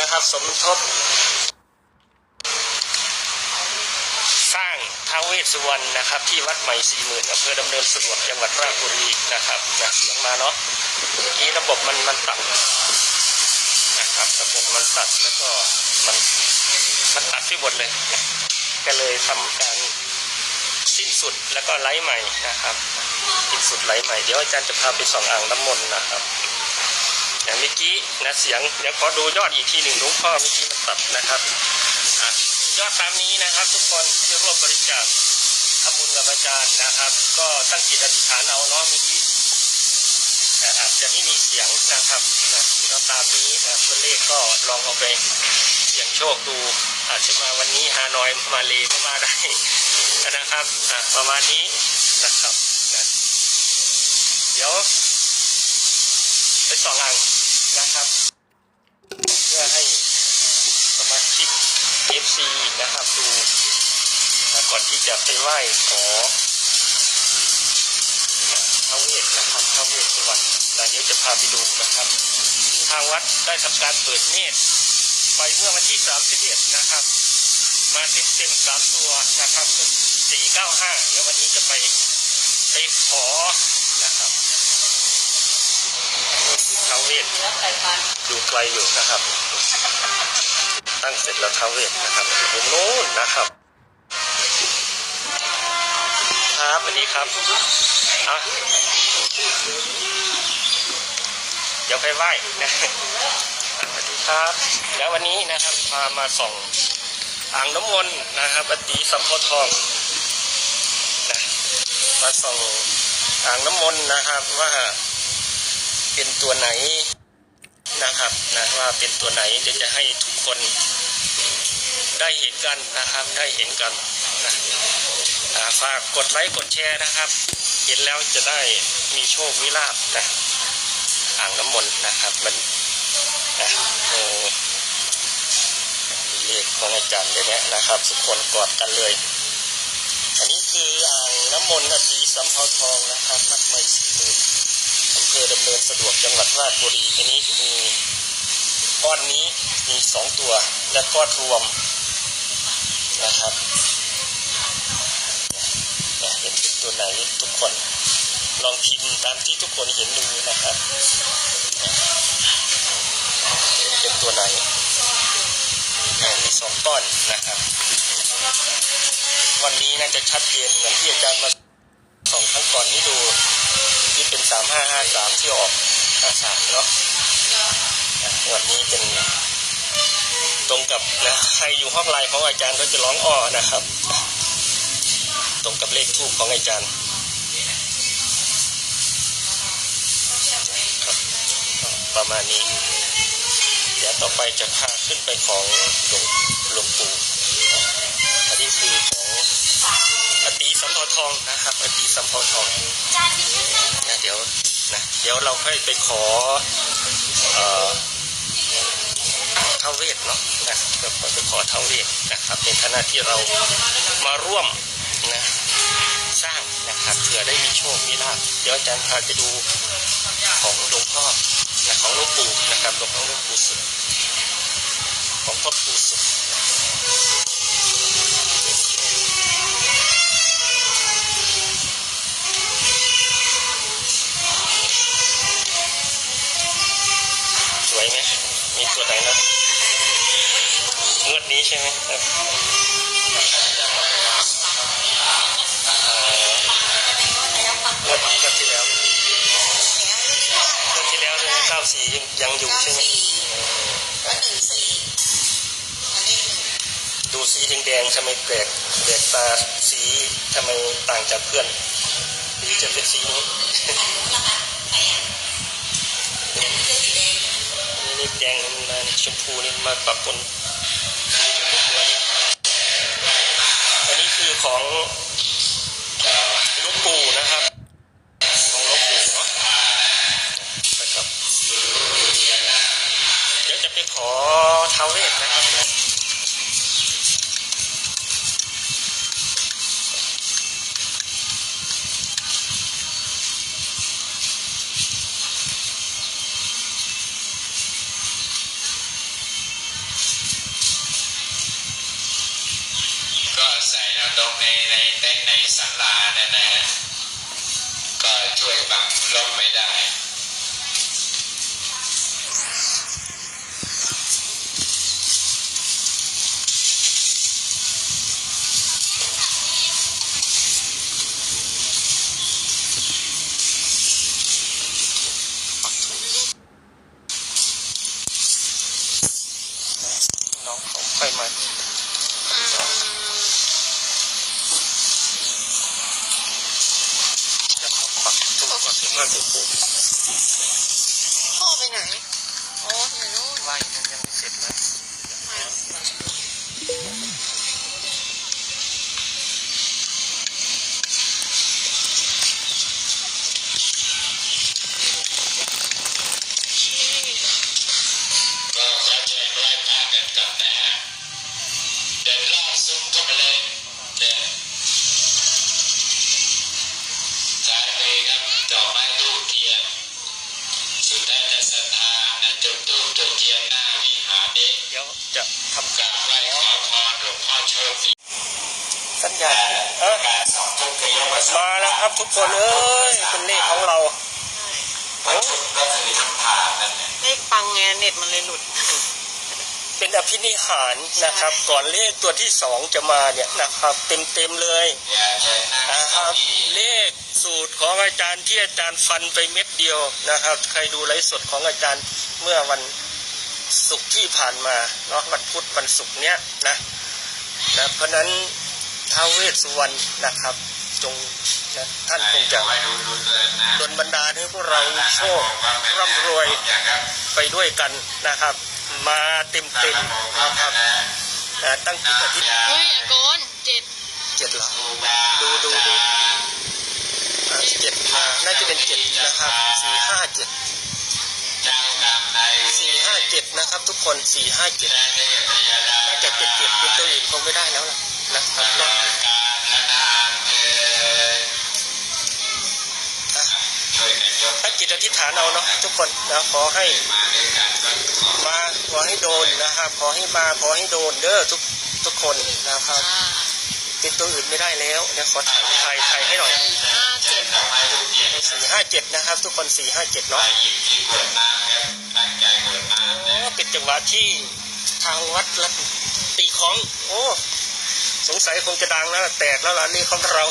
นะครับ สมทบ สร้างท้าวเวสสุวรรณนะครับ ที่วัดใหม่สี่หมื่นอำเภอดำเนินสะดวกจังหวัดราชบุรีนะครับจากเสียงมาเนาะเมื่อกี้ระบบมันมันตัดนะครับระบบมันตัดแล้วก็มันมันตัดไปหมดเลยนะก็เลยทำการสิ้นสุดแล้วก็ไลฟ์ใหม่นะครับสิ้นสุดไลฟ์ใหม่เดี๋ยวอาจารย์จะพาไปส่องอ่างน้ำมนต์นะครับ อย่างเมื่อกี้นะเสียงเดี๋ยวขอดูยอดอีกทีหนึ่งหลวงพ่อเมื่อกี้มันตัดนะครับอยอดตามนี้นะครับ ทุกคนที่ร่วมบริจาคทำบุญกับอาจารย์นะครับ ก็ตั้งจิตอธิษฐานเอาเนาะเมื่อกี้อาจจะไม่มีเสียงนะครับนะก็ตามนี้นะตัวเลขก็ลองเอาไปเสี่ยงโชคดู อาจจะมาวันนี้ฮานอยมาเลก็มาได้นะครับประมาณนี้นะครับนะเดี๋ยว ไปสองอังนะครับ เพื่อให้สมาชิก FC นะครับดูก่อนที่จะไปไหว้ขอท้าวเวทนะครับท้าวเวทสวรรณนะเดี๋ยวจะพาไปดูนะครับ ทางวัดได้ทำการเปิดเนตรไปเมื่อวันที่31นะครับ มาเต็มเต็มๆสามตัวนะครับ495 เดี๋ยววันนี้จะไปไปขอนะครับ ท้าวเวทเนื้อไก่พันธุ์ดูไกลอยู่นะครับ ตั้งเสร็จแล้วท้าวเวทนะครับอยู่มุมโน้นนะครับ ครับสวัสดีครับอะเดี๋ยวไปไหว้นะสวัสดีครับ แล้ววันนี้นะครับพามาส่องอ่างน้ำมนต์นะครับอดีสัมโพทองนะมาส่องอ่างน้ำมนต์นะครับว่า เป็นตัวไหนนะครับนะว่าเป็นตัวไหนเดี๋ยวจะให้ทุกคนได้เห็นกันนะครับได้เห็นกันนะอ่าฝากกดไลค์กดแชร์นะครับ เห็นแล้วจะได้มีโชควิลาบนะอ่างน้ำมนต์นะครับมันนะโอ้มีเลขของอาจารย์เลยนี่ยนะครับทุกคนกอดกันเลย อันนี้คืออ่างน้ำมนต์อดีสำเภาทองนะครับนัดใหม่สีมือ เภอดำเนินสะดวกจังหวัดราชบุรีอันนี้มีก้อนนี้มีสองตัว และก้อนรวมนะครับเห็นเป็นตัวไหนทุกคน ลองพิมพ์ตามที่ทุกคนเห็นดูนะครับเป็นตัวไหนมีสองก้อนนะครับ วันนี้น่าจะชัดเจนเหมือนที่อาจารย์มาส่องครั้งก่อนนี้ดูามห้าห้าสามที่ออกห้าสามเนาะวันนี้เป็นตรงกับนะใครอยู่ห้องไลน์ของอาจารย์ก็จะร้องอ้อนะครับ ตรงกับเลขทูปของอาจารย์ครับประมาณนี้ เดี๋ยวต่อไปจะพาขึ้นไปของหลวงหลวงปู่อันนี้คือของอตีสำเภาทองนะครับอตีสำเภาทอง ดี๋ยวนะเดี๋ยวเราค่อยไปขอเอ่อท้าวเวทเนาะนะเราไปขอท้าวเวทนะครับในฐานะที่เรามาร่วมนะสร้างนะครับเผื่อได้มีโชคมีลาภเดี๋ยวอาจารย์พาไปดูของหลวงพ่อนะของหลวงปู่นะครับหลวงหลวงปู่สุด ยังอยู่ใช่ไหมและหนึ่งสี่อันนี้หนึ่งดูสีแดงๆทำไมแปลกแปลกตาสีทำไมต่างจากเพื่อนหรือจะเป็นสีนี้นนี้คือสีแดงนี่แดงมันมาชมพูนี่มาปะปนอันนี้จะเป็นอันนี้คือของ ท้า พ่อไปไหนอ๋ออยู่นู่นไหวนั้น เออการสองทุกขยกประสบมาแล้วครับทุกคนเอ้ยเป็นเลขของเราวัตถุก็คือทั้งผ่านนั่นแหละเลขปังไงเน็ตมันเลยหลุด เป็นอภินิหารนะครับ ก่อนเลขตัวที่สองจะมาเนี่ยนะครับ เต็มเต็มๆเลยอย่าเชิญนั่งนะคเก้ารับอี้เลขสูตรของอาจารย์ที่อาจารย์ฟันไปเม็ดเดียวนะครับ ใครดูไลฟ์สดของอาจารย์เมื่อวันศุกร์ที่ผ่านมาเนาะวันพุธวันศุกร์เนี้ยนะนะเพราะฉะนั้น ท้าวเวสสุวรรณนะครับ จงนะท่านคงจะไว้ดูดูเดินนะดลบันดาลให้พวกเรามีโชคร่ำรวยอย่างครับไปด้วยกันนะครับ มาเต็มเต็มๆนะครับนะตั้งจิตอธิษฐานเฮ้ยอากรเจ็ดเจ็ดหลักดูดูดูอ่าเจ็ดมาน่าจะเป็นเจ็ดนะครับสี่ห้าเจ็ดเจ้ากรรมนายสี่ห้าเจ็ดนะครับ ทุกคนสี่ห้าเจ็ดน่าจะเป็นเจ็ดเป็นตัวอื่นคงไม่ได้แล้วล่ะ นะครับตลเนาะอดกาลและนานเถิดอะช่วยกันยกตั้งจิตอธิษฐานเอาเนาะทุกคนนะขอให้มาด้วยกันก็ขอมาขอให้โดนนะครับขอให้มาขอให้โดนเด้อทุกทุกคนนะครับอ่าเป็นตัวอื่นไม่ได้แล้วเดี๋ยวขอถ่ายถ่ายถ่ายให้หน่อยห้าเจ็ดดอกไม้รูปเทียนสี่ห้าเจ็ดนะครับ ทุกคนสี่ห้าเจ็ดมาเนาะหยิบที่ขวดน้ำครับตั้งใจขวดน้ำโอ้นะเป็นจังหวะที่ทางวัดรัตตีของ โอ้ สงสัยคงจะดังแล้วล่ะแตกแล้วล่ะนี่ของเรา